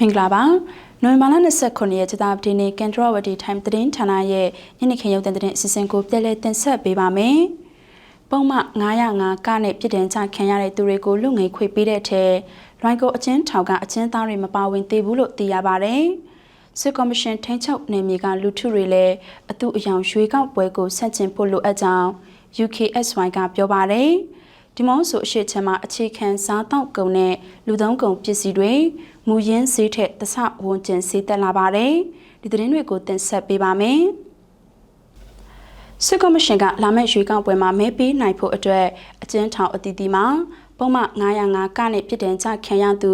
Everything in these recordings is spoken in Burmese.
မင်္ဂလာပါနိုဝင်ဘာလ29ရက်ကြာသပတေးနေ့ကန်ထရဝတီ time သတင်းဌာနရဲ့ညနေခင်းရုပ်သံသတင်းအစီအစဉ်ကိုပြည်လဲတင်ဆက်ပေးပါမယ်။ပုံမှန်905ကနဲ့ပြည်တံချခံရတဲ့သူတွေကိုလူငယ်ခွေပေးတဲ့ထဲလွိုင်ကိုအချင်းထောင်ကအချင်းသားတွေမပါဝင်သေးဘူးလို့သိရပါဗျ။စစ်ကော်မရှင်ထိန်းချုပ်နေမြေကလူထုတွေလည်းအတူအယောင်ရွှေကောက်ပွဲကိုဆန့်ကျင်ဖို့လိုအပ်ကြောင်း UKSY ကပြောပါတယ်။ ဒီမောင်းဆိုအရှိချမ်းမှာအခြေခံစားတောက်ကုန်နဲ့လူသုံးကုန်ပစ္စည်းတွေမူရင်းဈေးထက်တဆဝန်ကျင်ဈေးတက်လာပါတယ်ဒီသတင်းတွေကိုတင်ဆက်ပေးပါမယ်စစ်ကော်မရှင်ကလာမယ့်ရွေးကောက်ပွဲမှာမဲပေးနိုင်ဖို့အတွက်အကျဉ်းထောင်အသီးသီးမှာပုံမှန်905ကနဲ့ပြည်တံကြခံရသူ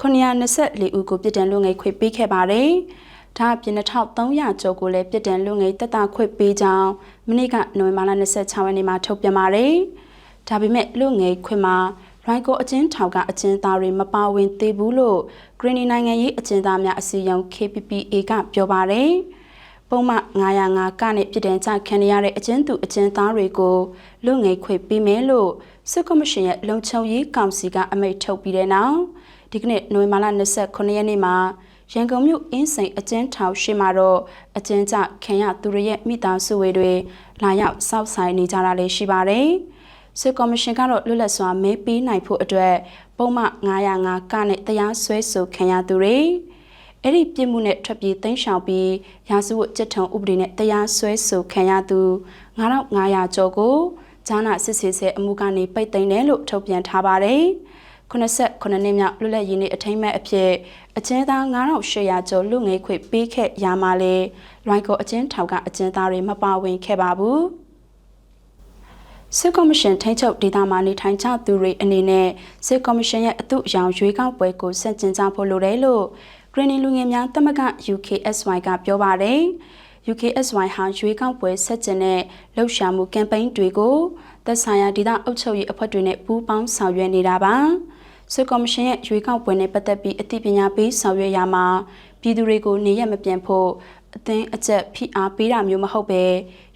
924ဦးကိုပြည်တံလူငယ်ခွေပေးခဲ့ပါတယ်။ဒါအပြင်2300ကျော်ကိုလည်းပြည်တံလူငယ်တက်တာခွေပေးကြောင်းမနေ့ကနိုဝင်ဘာလ26ရက်နေ့မှာထုတ်ပြန်ပါတယ်။ ဒါပေမဲ့လူငယ်ခွင်မှာရိုင်ကိုအချင်းထောင်ကအချင်းသားတွေမပါဝင်သေးဘူးလို့ဂရင်းနီနိုင်ငံရေးအချင်းသားများအစည်းအရုံး KPPA ကပြောပါတယ်။ပုံမှန်905ကနဲ့ပြည်တံကြခံရတဲ့အချင်းသူအချင်းသားတွေကိုလူငယ်ခွေပေးမယ်လို့စစ်ကော်မရှင်ရဲ့လုံခြုံရေးကောင်စီကအမိန့်ထုတ်ပြီးတဲ့နောက်ဒီကနေ့နိုဝင်ဘာလ29ရက်နေ့မှာရန်ကုန်မြို့အင်းစိန်အကျဉ်းထောင်ရှိမှာတော့အကျဉ်းကျခံရသူတွေရဲ့မိသားစုတွေလာရောက်စောက်ဆိုင်နေကြတာလည်းရှိပါတယ်။ စစ်ကော်မရှင်ကတော့လွတ်လပ်စွာမဲပေးနိုင်ဖို့အတွက်ပုံမှန်905ကနဲ့တရားစွဲဆိုခံရသူတွေအဲ့ဒီပြစ်မှုနဲ့ထွက်ပြေးသိမ်းရှောင်ပြီးရာဇဝတ်ကြက်ထုံဥပဒေနဲ့တရားစွဲဆိုခံရသူ9500ကျော်ကိုဂျာနာစစ်ဆေးဆဲအမှုကနေပိတ်သိမ်းတယ်လို့ထုတ်ပြန်ထားပါတယ်။89နှစ်မြောက်လွတ်လပ်ရေးနေ့အထိမ်းအမှတ်အဖြစ်အကျဉ်းသား9800ကျော်လူငယ်ခွေပေးခဲ့ရမှာလေလွိုင်ကောအကျဉ်းထောင်ကအကျဉ်းသားတွေမပါဝင်ခဲ့ပါဘူး။ စစ်ကော်မရှင်ထိန်းချုပ်ဒေသမှာနေထိုင်ကြသူတွေအနေနဲ့စစ်ကော်မရှင်ရဲ့အထုအယောင်ရွေးကောက်ပွဲကိုဆန့်ကျင်ကြဖို့လိုတယ်လို့ Green လူငယ်များတမက UKSY ကပြောပါတယ်။ UKSY ဟာရွေးကောက်ပွဲဆက်ကျင်တဲ့လှုပ်ရှားမှုကမ်ပိန်းတွေကိုသက်ဆိုင်ရာဒေသအုပ်ချုပ်ရေးအဖွဲ့တွေနဲ့ပူးပေါင်းဆောင်ရွက်နေတာပါ။စစ်ကော်မရှင်ရဲ့ရွေးကောက်ပွဲနဲ့ပတ်သက်ပြီးအသိပညာပေးဆောင်ရွက်ရမှာပြည်သူတွေကိုနေရမပြန်ဖို့ အသင်းအကျက်ဖိအားပေးတာမျိုးမဟုတ်ပဲ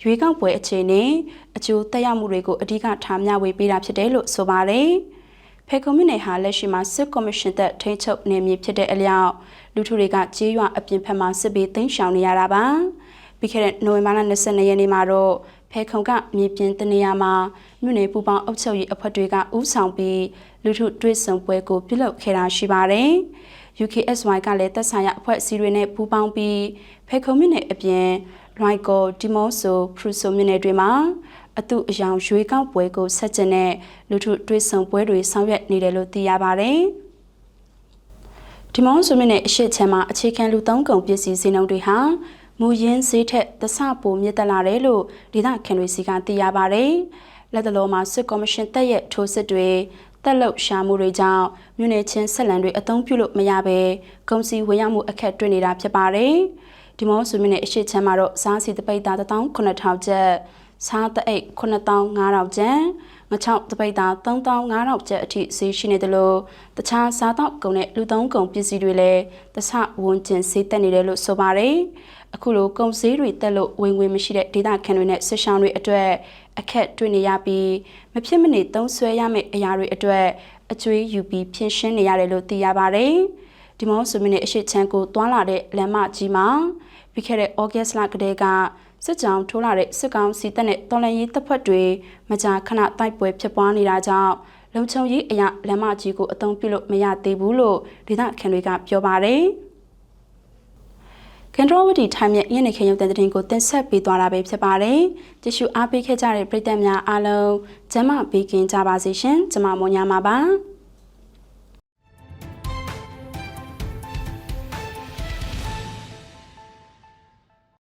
ရွေးကောက်ပွဲအခြေအနေအကျိုးသက်ရောက်မှုတွေကိုအဓိကထားမျှဝေပေးတာဖြစ်တယ်လို့ဆိုပါတယ်။ဖေကွန်မြူနယ်ဟာလက်ရှိမှာစစ်ကော်မရှင်သက်ထိန်းချုပ်နေမည်ဖြစ်တဲ့အလျောက်လူထုတွေကကြေးရွာအပြင်ဖက်မှာစစ်ဘေးသိမ်းရှောင်နေရတာပါ။ပြီးခဲ့တဲ့နိုဝင်ဘာလ22ရက်နေ့မှာတော့ဖေခုံကမြေပြင်တနေရာမှာမြို့နယ်ပူပေါင်းအုပ်ချုပ်ရေးအဖွဲ့တွေကဥဆောင်ပြီးလူထုတွေ့ဆုံပွဲကိုပြုလုပ်ခဲ့တာရှိပါတယ်။ UKSY ကလည်းသက်ဆိုင်ရာအဖွဲ့အစည်းတွေနဲ့ပူးပေါင်းပြီးဖေခုံမြစ်နယ်အပြင်ရိုင်ကောဒီမောဆိုဖရူဆိုမြစ်နယ်တွေမှာအတုအယောင်ရွေးကောက်ပွဲကိုဆက်ကျင်တဲ့လူထုတွေးဆုံပွဲတွေဆောင်ရွက်နေတယ်လို့သိရပါတယ်။ဒီမောဆိုမြစ်နယ်အရှိချမ်းမှာအခြေခံလူသုံးကုန်ပစ္စည်းဈေးနှုန်းတွေဟာမူရင်းဈေးထက်တဆပိုမြင့်တက်လာတယ်လို့ဒေသခံတွေစီကသိရပါတယ်။လက်တလုံးမှာစစ်ကော်မရှင်တပ်ရဲ့ထိုးစစ်တွေ တက်လုတ်ရှာမှုတွေကြောင့်မြို့နယ်ချင်းဆက်လန်တွေအသုံးပြုလို့မရဘဲကုန်စည်ဝယ်ရမှုအခက်တွေ့နေတာဖြစ်ပါတယ်။ဒီမော့ဆိုမြို့နယ်အရှိချမ်းမှာတော့စားစီတပိတ်သား19000ကျပ် စားတအိတ်9500ကျပ်ငချောက်တပိတ်သား3500ကျပ်အထိဈေးရှိနေတယ်လို့တခြားစားတော့ကုန်နဲ့လူသုံးကုန်ပစ္စည်းတွေလည်းတဆဝန်ကျင်ဈေးတက်နေတယ်လို့ဆိုပါတယ်။အခုလိုကုန်စည်တွေတက်လို့ဝင်ငွေမရှိတဲ့ဒေသခံတွေနဲ့ဆစ်ဆောင်တွေအတွက်အခက်တွေ့နေရပြီးမဖြစ်မနေသုံးဆွဲရမယ့်အရာတွေအတွက်အကျွေးယူပြီးဖြည့်ရှင်းနေရတယ်လို့သိရပါတယ်။ဒီမောဆိုမင်းရဲ့အရှိချမ်းကိုတွားလာတဲ့လမ်းမကြီးမှာပြီးခဲ့တဲ့ဩဂတ်စ်လကတည်းက စစ်ကြောင်းထိုးလာတဲ့စစ်ကောင်စီတပ်နဲ့တော်လှန်ရေးတပ်ဖွဲ့တွေမကြာခဏတိုက်ပွဲဖြစ်ပွားနေတာကြောင့်လုံခြုံရေးအရာလမ်းမကြီးကိုအသုံးပြုလို့မရသေးဘူးလို့ဒေသခံတွေကပြောပါတယ်။ကန်ထရဝတီထိုင်းမြညနေခင်းရုပ်သံသတင်းကိုတင်ဆက်ပေးသွားတာပဲဖြစ်ပါတယ်။ကြည့်ရှုအားပေးခဲ့ကြတဲ့ပရိသတ်များအားလုံးကျမဘေးကင်းကြပါစေရှင်။ကျမမွန်ညာမှာပါ။